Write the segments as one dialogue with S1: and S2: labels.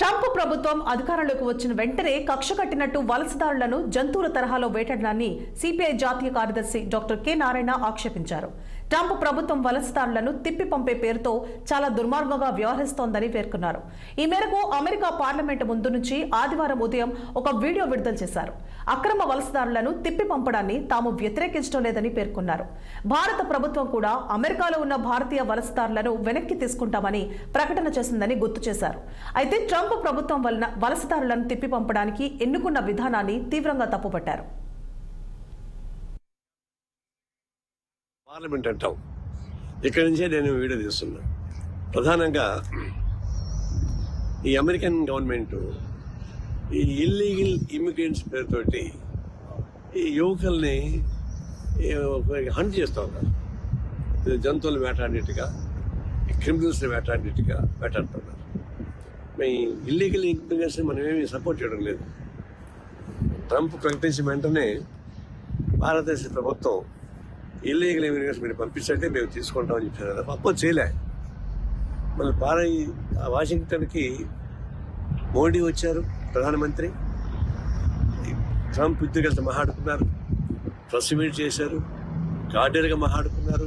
S1: Trump ప్రభుత్వం అధికారంలోకి వచ్చిన వెంటనే కక్ష కట్టినట్టు వలసదారులను జంతువుల తరహాలో వేటాడడాన్ని సిపిఐ జాతీయ కార్యదర్శి డాక్టర్ కె నారాయణ ఆక్షేపించారు. ట్రంప్ ప్రభుత్వం వలసదారులను తిప్పి పంపే పేరుతో చాలా దుర్మార్గంగా వ్యవహరిస్తోందని పేర్కొన్నారు. ఈ మేరకు అమెరికా పార్లమెంటు ముందు నుంచి ఆదివారం ఉదయం ఒక వీడియో విడుదల చేశారు. అక్రమ వలసదారులను తిప్పి పంపడాన్ని తాము వ్యతిరేకించడం లేదని పేర్కొన్నారు. భారత ప్రభుత్వం కూడా అమెరికాలో ఉన్న భారతీయ వలసదారులను వెనక్కి తీసుకుంటామని ప్రకటన చేసిందని గుర్తు చేశారు. అయితే ట్రంప్ ప్రభుత్వం వలన వలసదారులను తిప్పి పంపడానికి ఎన్నుకున్న విధానాన్ని తీవ్రంగా తప్పుపట్టారు.
S2: పార్లమెంట్ అంటాం ఇక్కడి నుంచే నేను వీడియో తీస్తున్నా. ప్రధానంగా ఈ అమెరికన్ గవర్నమెంట్ ఈ ఇల్లీగల్ ఇమిగ్రెంట్స్ పేరుతోటి ఈ యువకుల్ని హంట్ చేస్తూ ఉన్నారు. ఇది జంతువులు వేటాడినట్టుగా క్రిమినల్స్ని వేటాడినట్టుగా వేటాడుతున్నారు. మీ ఇల్లీగల్ ఇమిగ్రెంట్స్ని మనమేమి సపోర్ట్ చేయడం లేదు. ట్రంప్ ప్రకటించిన వెంటనే భారతదేశ ప్రభుత్వం ఇల్లీగల్ ఇమిగ్రేషన్ మీరు పంపించంటే మేము తీసుకుంటామని చెప్పారు కదా. అప్పో చేయలే. మళ్ళీ పార వాషింగ్టన్కి మోడీ వచ్చారు ప్రధానమంత్రి. ట్రంప్ ఉద్యోగులతో మహాడుకున్నారు ప్రెస్ మీట్ చేశారు గార్డెన్గా మహాడుకున్నారు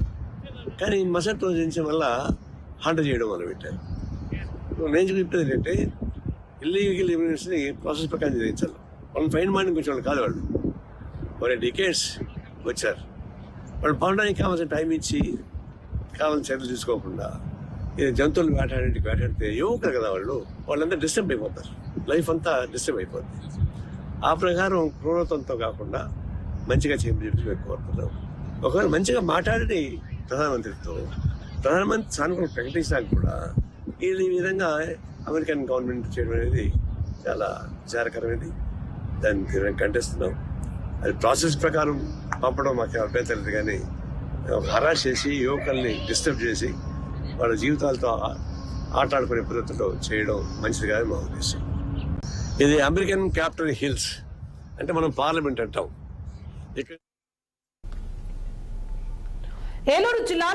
S2: కానీ మసట్ రోజు నుంచి వల్ల హంట చేయడం మొదలుపెట్టారు. నేను చెప్పేది ఏంటంటే ఇల్లీగల్ ఇమిగ్రేషన్ని ప్రాసెస్ ప్రకారం చేయించాలి వాళ్ళని ఫైన్ మార్నింగ్ వచ్చే వాళ్ళు కాదు వాళ్ళు. వాళ్ళు డికేట్స్ వచ్చారు. వాళ్ళు పండడానికి కావాల్సిన టైం ఇచ్చి కావాల్సిన చర్యలు తీసుకోకుండా ఇది జంతువులు వేటాడేటికి వేటాడితే యువకులు కదా వాళ్ళు. వాళ్ళంతా డిస్టర్బ్ అయిపోతారు. లైఫ్ అంతా డిస్టర్బ్ అయిపోతుంది ఆ ప్రకారం క్రూరత్వంతో కాకుండా మంచిగా చేయమని చెప్పి మేము కోరుతున్నాం ఒకవేళ మంచిగా మాట్లాడి ప్రధానమంత్రితో ప్రధానమంత్రి సానుకూల ప్రకటించడానికి కూడా ఈ విధంగా అమెరికన్ గవర్నమెంట్ చేయడం అనేది చాలా విచారకరమైనది దాన్ని తీవ్రంగా ఖండిస్తున్నాం అది ప్రాసెస్ ప్రకారం పంపడం మాకు అభ్యంతరం కానీ ఒక హరాస్ చేసి యువకుల్ని డిస్టర్బ్ చేసి వాళ్ళ జీవితాలతో ఆటాడుకునే పద్ధతిలో చేయడం మంచిది కాదని మా ఉద్దేశం. ఇది అమెరికన్ క్యాపిటల్ హిల్స్. అంటే మనం పార్లమెంట్ అంటాం. ఇక్కడ
S1: ఏలూరు జిల్లా